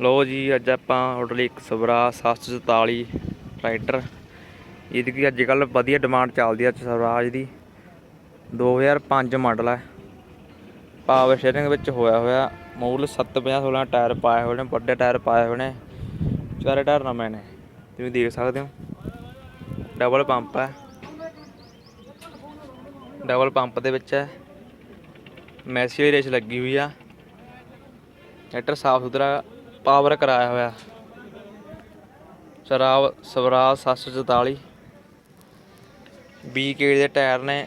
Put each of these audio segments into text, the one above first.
ਲੋ ਜੀ, ਅੱਜ ਆਪਾਂ ਤੁਹਾਡੇ ਲਈ ਇੱਕ ਸਵਰਾ 744 ਟਰੈਕਟਰ ਇਹਦੀ ਕੀ ਅੱਜ ਕੱਲ ਵਧੀਆ ਡਿਮਾਂਡ ਚੱਲਦੀ ਆ ਸਵਰਾਜ ਦੀ। 2005 ਮਾਡਲ ਹੈ ਪਾਵਰ ਸ਼ੇਅਰਿੰਗ ਵਿੱਚ ਹੋਇਆ ਹੋਇਆ, ਮੂਲ 750 16 ਟਾਇਰ ਪਾਏ ਹੋਏ ਨੇ, ਵੱਡੇ ਟਾਇਰ ਪਾਏ ਹੋਏ ਨੇ। ਚਾਰੇ ਟਾਇਰ ਨਵੇਂ ਨੇ, ਤੁਸੀਂ ਦੇਖ ਸਕਦੇ ਹੋ। ਡਬਲ ਪੰਪ ਹੈ ਡਬਲ ਪੰਪ ਦੇ ਵਿੱਚ ਹੈ ਮੈਸੀ ਰੇਸ ਲੱਗੀ ਹੋਈ ਆ। ਟਰੈਕਟਰ ਸਾਫ਼ ਸੁਥਰਾ ਪਾਵਰ ਕਰਾਇਆ ਹੋਇਆ। ਸਰਾਵ, ਸਵਰਾਜ 744 BK ਦੇ ਟਾਇਰ ਨੇ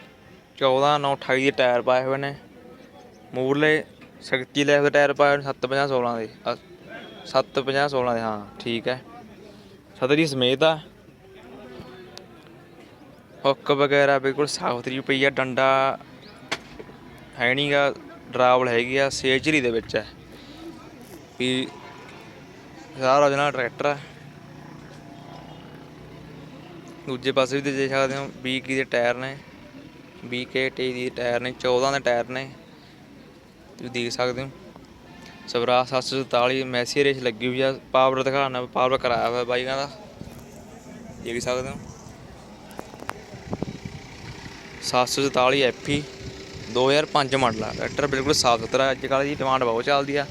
14 9 28 ਦੇ ਟਾਇਰ ਪਾਏ ਹੋਏ ਨੇ। ਮੂਰਲੇ ਸ਼ਕਤੀ ਲੈ ਦੇ ਟਾਇਰ ਪਾਏ ਹੋਏ ਨੇ 750 16 ਦੇ। 750 16 ਦੇ, ਹਾਂ, ਠੀਕ ਹੈ। ਸਤਰੀ ਸਮੇਤ ਆ। ਹੁੱਕ ਵਗੈਰਾ ਬਿਲਕੁਲ ਸਾਫ਼ ਪਈ ਆ, ਡੰਡਾ ਹੈ ਨਹੀਂਗਾ ਡਰਾਵਲ ਹੈਗੀ ਆ, ਸੇਚਰੀ ਦੇ ਵਿੱਚ ਹੈ। ਵੀ ਸਾਰਾ ਜਨਾ ਟਰੈਕਟਰ ਹੈ ਦੂਜੇ ਪਾਸੇ ਵੀ ਤੁਸੀਂ ਦੇਖ ਸਕਦੇ ਹੋ 20 ਕੀ ਦੇ ਟਾਇਰ ਨੇ। 20 ਕੇ ਟੀ ਦੇ ਟਾਇਰ ਨੇ 14 ਦੇ ਟਾਇਰ ਨੇ। ਤੁਸੀਂ ਦੇਖ ਸਕਦੇ ਹੋ। ਸਵਰਾ 744 ਮੈਸੀ ਰੇਸ ਲੱਗੀ ਹੋਈ ਆ। ਪਾਵਰ ਦਿਖਾਣਾ ਪਾਵਰ ਕਰਾਇਆ ਹੋਇਆ ਬਾਈਕਾਂ ਦਾ। ਦੇਖ ਸਕਦੇ ਹੋ। 744 ਐਫੀ 2005 ਮਾਡਲ ਆ। ਟਰੈਕਟਰ ਬਿਲਕੁਲ ਸਾਫ਼ ਸੁਥਰਾ, ਅੱਜ ਕੱਲ੍ਹ ਦੀ ਡਿਮਾਂਡ ਬਹੁਤ ਚੱਲਦੀ ਆ।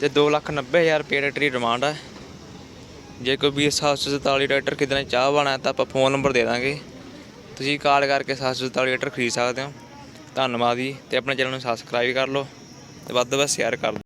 ਤੇ 290000 ਰੁਪਏ ਟਰੈਕਟਰ ਦੀ ਡਿਮਾਂਡ ਹੈ ਜੇ ਕੋਈ ਵੀ 744 ਟਰੈਕਟਰ ਕਿਤੇ ਚਾਹ ਬਣਾ ਤਾਂ ਆਪਾਂ ਫੋਨ ਨੰਬਰ ਦੇ ਦਾਂਗੇ। ਤੁਸੀਂ ਕਾਲ ਕਰਕੇ 744 ਟਰੈਕਟਰ ਖਰੀਦ ਸਕਦੇ ਹੋ। ਧੰਨਵਾਦ ਜੀ, ਤੇ ਆਪਣੇ ਚੈਨਲ ਨੂੰ ਸਬਸਕ੍ਰਾਈਬ ਕਰ ਲਓ ਤੇ ਵੱਧ ਤੋਂ ਵੱਧ ਸ਼ੇਅਰ ਕਰ ਦਿਓ।